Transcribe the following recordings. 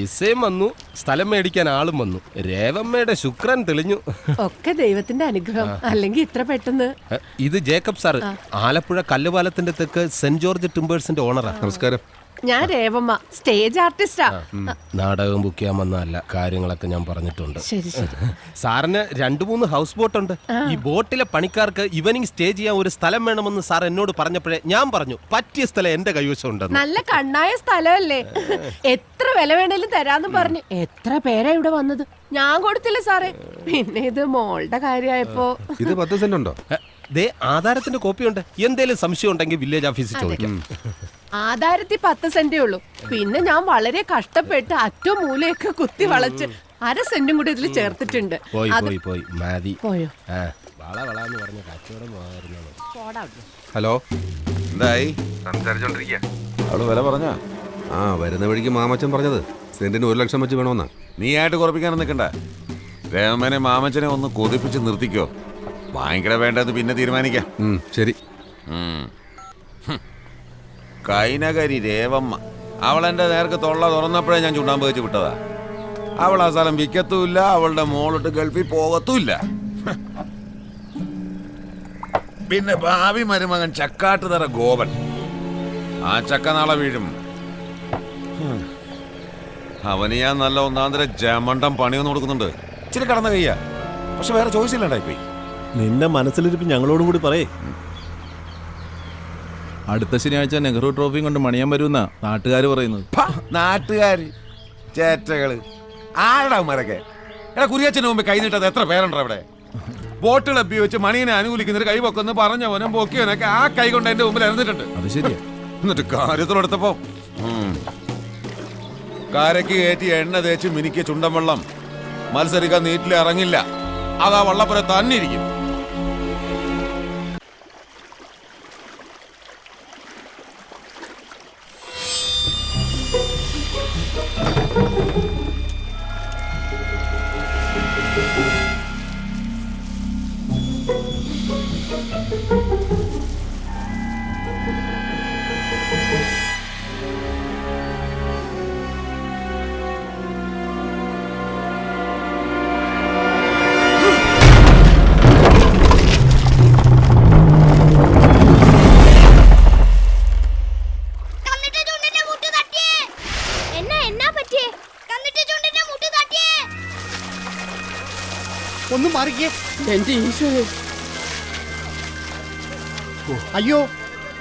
വിസയും വന്നു സ്ഥലം മേടിക്കാൻ ആളും വന്നു. രേവമ്മയുടെ ശുക്രൻ തെളിഞ്ഞു. ഒക്കെ ദൈവത്തിന്റെ അനുഗ്രഹം. അല്ലെങ്കിൽ ഇത്ര പെട്ടെന്ന്. ഇത് ജേക്കബ് സാർ ആലപ്പുഴ കല്ലുപാലത്തിന്റെ തെക്ക് സെന്റ് ജോർജ് ടിമ്പേഴ്സിന്റെ ഓണറാ നമസ്കാരം. ഞാൻ രേവമ്മ സ്റ്റേജ് ആർട്ടിസ്റ്റാ. നാടകം ബുക്ക് ചെയ്യാൻ വന്നതല്ല കാര്യങ്ങളൊക്കെ ഞാൻ പറഞ്ഞിട്ടുണ്ട്. ശരി ശരി. സാറിന് രണ്ടു മൂന്ന് ഹൗസ് ബോട്ട് ഉണ്ട്. ഈ ബോട്ടിലെ പണിക്കാർക്ക് ഇവനിങ് സ്റ്റേ ചെയ്യാൻ ഒരു സ്ഥലം വേണമെന്ന് സാർ എന്നോട് പറഞ്ഞപ്പോഴേ ഞാൻ പറഞ്ഞു പറ്റിയ സ്ഥലം എന്റെ കൈവശം ഉണ്ട് നല്ല കണ്ണായ സ്ഥലമല്ലേ? എത്ര വില വേണേലും തരാന്ന് പറഞ്ഞു. എത്ര പേരാ ഇവിടെ വന്നത്? ഞാൻ കൊടുത്തില്ല സാറേ. പിന്നെ ഇത് മോളുടെ കാര്യമായപ്പോ. ഇത് പത്ത് സെന്റ് ഉണ്ടോ? ദേ ആധാരത്തിന്റെ കോപ്പി ഉണ്ട് എന്തേലും സംശയം ഉണ്ടെങ്കിൽ വില്ലേജ് ഓഫീസിൽ ചോദിക്കാം. ആധാരത്തിൽ പത്ത് സെന്റേ ഉള്ളൂ. പിന്നെ ഞാൻ വളരെ കഷ്ടപ്പെട്ട് അറ്റോ മൂലയൊക്കെ കുത്തി വളച്ച് അര സെന്റും കൂടി ഇതിൽ ചേർത്തിട്ടുണ്ട്. പോയി അത് പോയി പോയി. മതി പോയോ? ആ വള വളന്ന് പറഞ്ഞ കച്ചവടം പോകാറുള്ളത് പോടാ അവിടുന്ന്. ഹലോ? എന്തായി? സംസാരിച്ചോണ്ടിരിക്കുക അവൾ വില പറഞ്ഞ? ആ വരുന്ന വഴിക്ക് മാമച്ചൻ പറഞ്ഞത്. സെന്റിന് ഒരു ലക്ഷം വെച്ച് വേണമെന്നാ. നീ ആയിട്ട് കുറപ്പിക്കാൻ നിൽക്കണ്ട. രേമനെ മാമച്ചനെ ഒന്ന് കൊതിപ്പിച്ച് നിർത്തിക്കോ. വാങ്ങിക്കട വേണ്ടത് പിന്നെ തീരുമാനിക്കാം. ഉം, ശരി. ഉം. ഹും. കൈനകരി രേവമ്മ. അവൾ എന്റെ നേർക്ക് തൊള്ള തുറന്നപ്പോഴേ ഞാൻ ചുണ്ടാമ്പ് വെച്ച് വിട്ടതാ. അവൾ ആ സ്ഥലം വിൽക്കത്തുമില്ല അവളുടെ മോളിട്ട് ഗൾഫിൽ പോകത്തുമില്ല. പിന്നെ ഭാവി മരുമകൻ ചക്കാട്ടുതറ ഗോപൻ. ആ ചക്ക നാളെ വീഴും. അവന് ഞാൻ നല്ല ഒന്നാന്തര ജമണ്ടം പണിയൊന്നും കൊടുക്കുന്നുണ്ട്. ഇച്ചിരി കടന്ന കയ്യാ. പക്ഷെ വേറെ ചോയ്സ് ഇല്ലണ്ടായിപ്പോയി നിന്റെ മനസ്സിലിരിപ്പ് ഞങ്ങളോടും കൂടി പറയേ. അടുത്ത ശനിയാഴ്ച നെഹ്റു ട്രോഫി കൊണ്ട് മണിയാൻ വരുമെന്നാ നാട്ടുകാർ പറയുന്നത്. നാട്ടുകാർ ചേറ്റകൾ ആരടാ മരക്കെ എടാ കുരിയച്ചന് മുമ്പ് കൈ നീട്ടത് എത്ര പേരുണ്ടോ അവിടെ? ബോട്ടിൽ എപ്പി വെച്ച് മണീനെ അനുകൂലിക്കുന്നൊരു കൈ പൊക്കൊന്ന് പറഞ്ഞവനും പൊക്കിയവനൊക്കെ ആ കൈ കൊണ്ട് എന്റെ മുമ്പിൽ ഇറന്നിട്ടുണ്ട് അത് ശരിയാ. എന്നിട്ട് കാര്യത്തിലെടുത്തപ്പോ. കാരയ്ക്ക് കയറ്റി എണ്ണ തേച്ച് മിനിക്ക് ചുണ്ടൻ വെള്ളം. മത്സരിക്കാൻ നീറ്റിൽ ഇറങ്ങില്ല അതാ വള്ളപ്പുര തന്നെ ഒന്ന് മാറിക്കേ. എന്റെ ഈശോയെ. അയ്യോ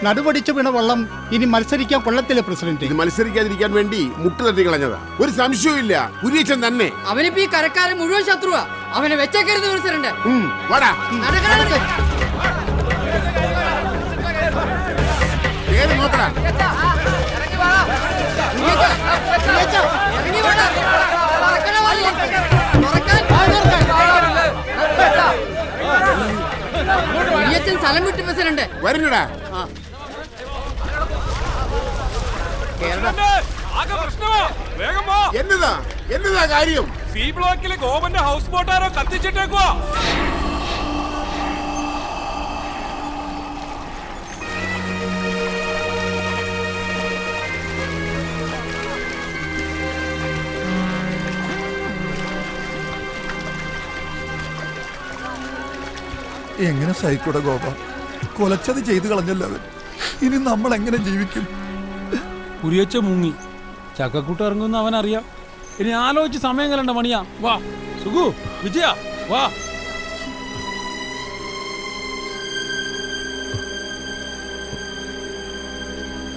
നടുപടിച്ചു വീണ വള്ളം ഇനി മത്സരിക്കാൻ കൊള്ളത്തില്ല പ്രസിഡന്റ്. മത്സരിക്കാതിരിക്കാൻ വേണ്ടി മുട്ട് തട്ടി കളഞ്ഞതാ. ഒരു സംശയവും കുര്യച്ചൻ തന്നെ. അവനിപ്പോ ഈ കരക്കാരൻ മുഴുവൻ ശത്രുവാ. അവനെ വെച്ചേക്കരുത് പ്രസിഡന്റ്. വാടാ. പേര് നോക്കടാ? ഇറങ്ങി കുര്യച്ചൻ സ്ഥലം വിട്ട് പ്രസിഡന്റ്. വരുന്നടാ. എന്നതാ? എന്നതാ കാര്യം? സി ബ്ലോക്കിലെ ഗോപന്റെ ഹൗസ് ബോട്ടാരോ കത്തിച്ചിട്ടേക്കുവാ. എങ്ങനെ സഹിക്കൂടെ ഗോപ? കൊലച്ചത് ചെയ്തു കളഞ്ഞല്ലോ അവൻ. ഇനി നമ്മൾ എങ്ങനെ ജീവിക്കും? കുരിയച്ച മുങ്ങി. ചക്കക്കൂട്ട് ഇറങ്ങുന്ന അവൻ അറിയാം. ഇനി ആലോചിച്ച് സമയം കലണ്ട മണിയാ വാ സുഖു വിജയ വാ.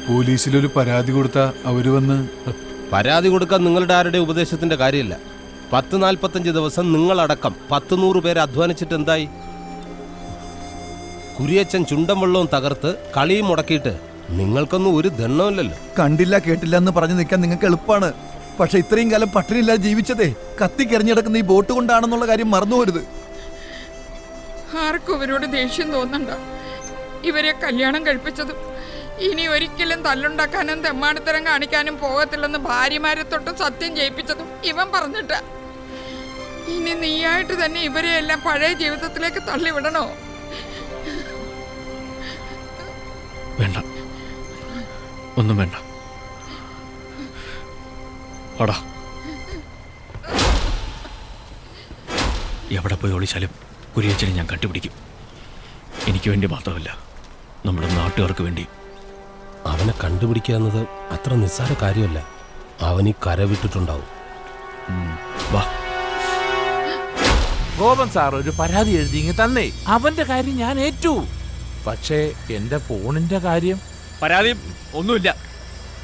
പോലീസിലൊരു പരാതി കൊടുത്ത അവർ വന്ന്? പരാതി കൊടുക്കാൻ നിങ്ങളുടെ ആരുടെ ഉപദേശത്തിന്റെ കാര്യമില്ല. പത്ത് നാൽപ്പത്തഞ്ച് ദിവസം നിങ്ങളടക്കം പത്ത് നൂറ് പേര് അധ്വാനിച്ചിട്ട് എന്തായി? കുരിയച്ചൻ ചുണ്ടൻ വെള്ളവും തകർത്ത് കളിയും മുടക്കിയിട്ട് നിങ്ങൾക്കൊന്നും ഒരു ദണ്ണമില്ലല്ലോ കണ്ടില്ല കേട്ടില്ല എന്ന് പറഞ്ഞു നിൽക്കാൻ നിങ്ങൾക്ക് എളുപ്പമാണ്. പക്ഷെ ഇത്രയും കാലം പട്ടിണിയില്ലാതെ ജീവിച്ചതേ കത്തിക്കെറിഞ്ഞിടക്കുന്ന ഈ ബോട്ട് കൊണ്ടാണെന്നുള്ള കാര്യം മറന്നുപോരുത് ആർക്കും ഇവരോട് ദേഷ്യം തോന്നണ്ട. ഇവരെ കല്യാണം കഴിപ്പിച്ചതും ഇനി ഒരിക്കലും തല്ലുണ്ടാക്കാനും തെമ്മാടിത്തരം കാണിക്കാനും പോകത്തില്ലെന്ന് ഭാര്യമാരെ തൊട്ട് സത്യം ചെയ്യിപ്പിച്ചതും ഇവൻ പറഞ്ഞിട്ട. ഇനി നീയായിട്ട് തന്നെ ഇവരെയെല്ലാം പഴയ ജീവിതത്തിലേക്ക് തള്ളിവിടണോ? വേണ്ട. ഒന്നും വേണ്ട. ഓടാ എവിടെ പോയി ഒളിച്ചാലും കുരിയച്ചനെ ഞാൻ കണ്ടുപിടിക്കും. എനിക്ക് വേണ്ടി മാത്രമല്ല നമ്മുടെ നാട്ടുകാർക്ക് വേണ്ടി. അവനെ കണ്ടുപിടിക്കുക എന്നത് അത്ര നിസ്സാര കാര്യമല്ല. അവൻ ഈ കര വിട്ടിട്ടുണ്ടാവും. വാ. ഗോപൻ സാർ ഒരു പരാതി എഴുതി ഇങ്ങ് തന്നേ അവന്റെ കാര്യം ഞാൻ ഏറ്റു. പക്ഷേ എന്റെ ഫോണിന്റെ കാര്യം പരാതി ഒന്നുമില്ല.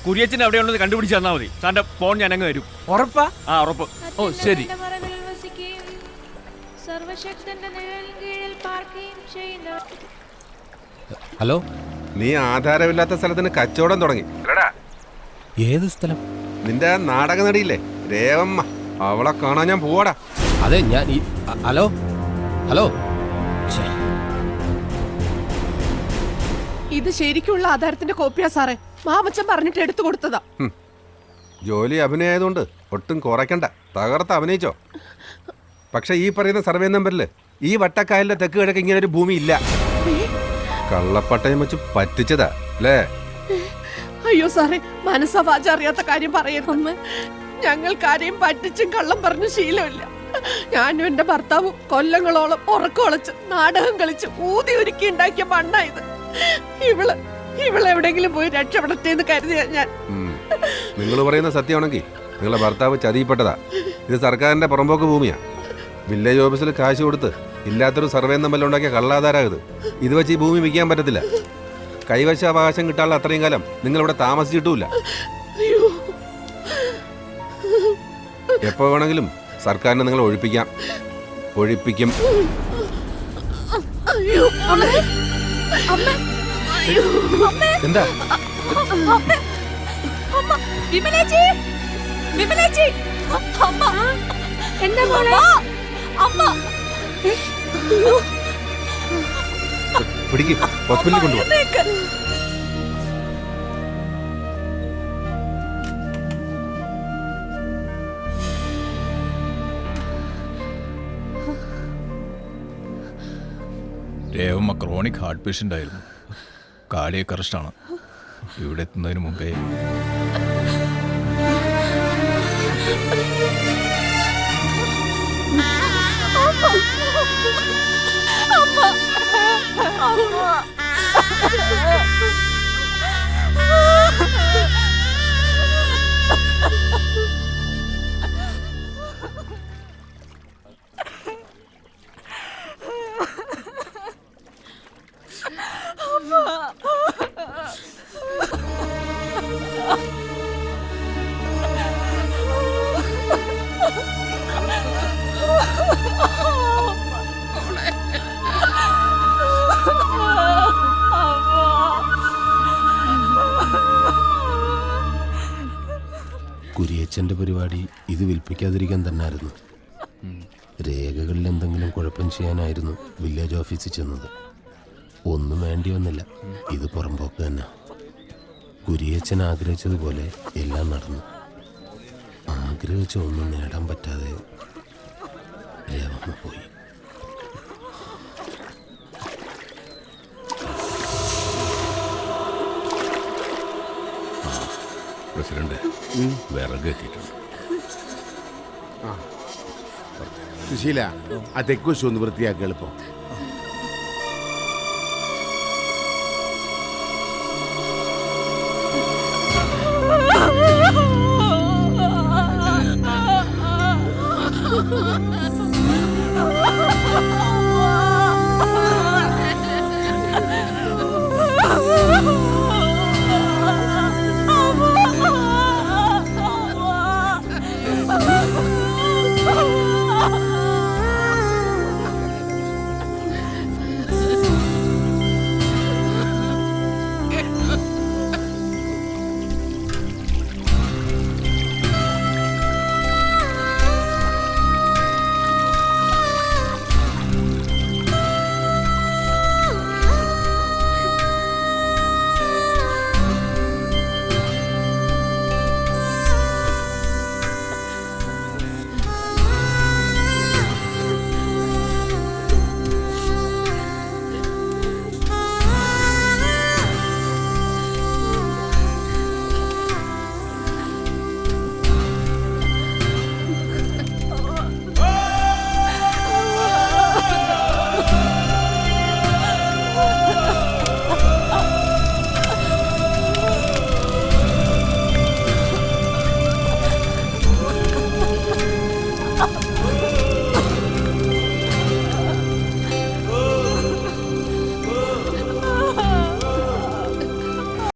കുര്യച്ചൻ അവിടെ ഉള്ളത് കണ്ടുപിടിച്ച് തന്നാ മതി. സാറിന്റെ ഫോൺ ഞാൻ അങ്ങ് വരും ഉറപ്പാ? ആ ഉറപ്പ്. ഓ ശരി. സർവശക്തന്റെ കീഴിൽ പാർക്കുകയും ചെയ്യുന്ന ഹലോ? നീ ആധാരമില്ലാത്ത സ്ഥലത്തിന് കച്ചവടം തുടങ്ങി. അല്ലടാ ഏത് സ്ഥലം? നിന്റെ നാടക നടിയില്ലേ രേവമ്മ. അവളെ കാണാൻ ഞാൻ പോവാടാ. അതെ ഞാൻ ഈ ഹലോ? ഹലോ? ഇത് ശരിക്കുള്ള ആധാരത്തിന്റെ കോപ്പിയാ സാറേ. മാമച്ചൻ പറഞ്ഞിട്ട് എടുത്തു കൊടുത്തതാ. ജോലി അഭിനയായതുകൊണ്ട് ഒട്ടും കുറയ്ക്കണ്ട. തകർത്ത് അഭിനയിച്ചോ. പക്ഷെ ഈ പറയുന്ന സർവേ നമ്പറിൽ ഈ വട്ടക്കായലിന്റെ തെക്ക് കിഴക്ക് ഇങ്ങനെ ഒരു ഭൂമി ഇല്ല കള്ളപ്പട്ടയം വെച്ച് പറ്റിച്ചതാ അല്ലേ? അയ്യോ സാറേ. മനസ്സവാച അറിയാത്ത കാര്യം പറയരുതെന്ന് ഞങ്ങൾക്കാരെയും പറ്റിച്ചും കള്ളം പറഞ്ഞു ശീലമില്ല. ഞാനും എന്റെ ഭർത്താവും കൊല്ലങ്ങളോളം ഉറക്കൊളച്ച് നാടകം കളിച്ച് ഊതി ഒരുക്കി ഉണ്ടാക്കിയ മണ്ണായത് ഇവൾ ഇവളെവിടെങ്കിലും പോയി രക്ഷപ്പെടട്ടെ എന്ന് കരുതിയ ഞാൻ. നിങ്ങൾ പറയുന്ന സത്യമാണെങ്കിൽ നിങ്ങളെ ഭർത്താവ് ചതിപ്പെട്ടതാ ഇത് സർക്കാരിന്റെ പുറമ്പോക്ക് ഭൂമിയാ. വില്ലേജ് ഓഫീസിൽ കാശ് കൊടുത്ത് ഇല്ലാത്തൊരു സർവേ നമ്പറിൽ ഉണ്ടാക്കിയ കള്ളാധാരാകത് ഇത്. ഇത് വെച്ച് ഈ ഭൂമി വിൽക്കാൻ പറ്റത്തില്ല. കൈവശാവകാശം കിട്ടാനുള്ള അത്രയും കാലം നിങ്ങൾ ഇവിടെ താമസിച്ചിട്ടുമില്ല എപ്പോ വേണമെങ്കിലും സർക്കാരിനെ നിങ്ങൾ ഒഴിപ്പിക്കാം. ഒഴിപ്പിക്കും. അയ്യോ എന്താ? വിമലേച്ചി. വിമലേച്ചി. അമ്മ. എന്താ മോളെ? അമ്മ. പിടിക്കും. ഹോസ്പിറ്റലിൽ കൊണ്ടുപോകാം ക്രോണിക് ഹാർട്ട് പേഷ്യന്റ് ആയിരുന്നു. കാർഡിയക് അറസ്റ്റാണ് ഇവിടെ എത്തുന്നതിന് മുമ്പേ. കുരിയച്ചന്റെ പരിപാടി ഇത് വിൽപ്പിക്കാതിരിക്കാൻ തന്നെയായിരുന്നു രേഖകളിൽ എന്തെങ്കിലും കുഴപ്പം ചെയ്യാനായിരുന്നു വില്ലേജ് ഓഫീസിൽ ചെന്നത്. ഒന്നും വേണ്ടി വന്നില്ല. ഇത് പുറമ്പോക്ക് തന്നെ. കുരിയച്ഛൻ ആഗ്രഹിച്ചതുപോലെ എല്ലാം നടന്നു. ആഗ്രഹിച്ച ഒന്നും നേടാൻ പറ്റാതെ രേവമ്മ പോയി പ്രസിഡന്റ് വിറക് എത്തിയിട്ടുണ്ട് സുശീല ആ തെക്കുവശം ഒന്ന് വൃത്തിയാക്കി എളുപ്പം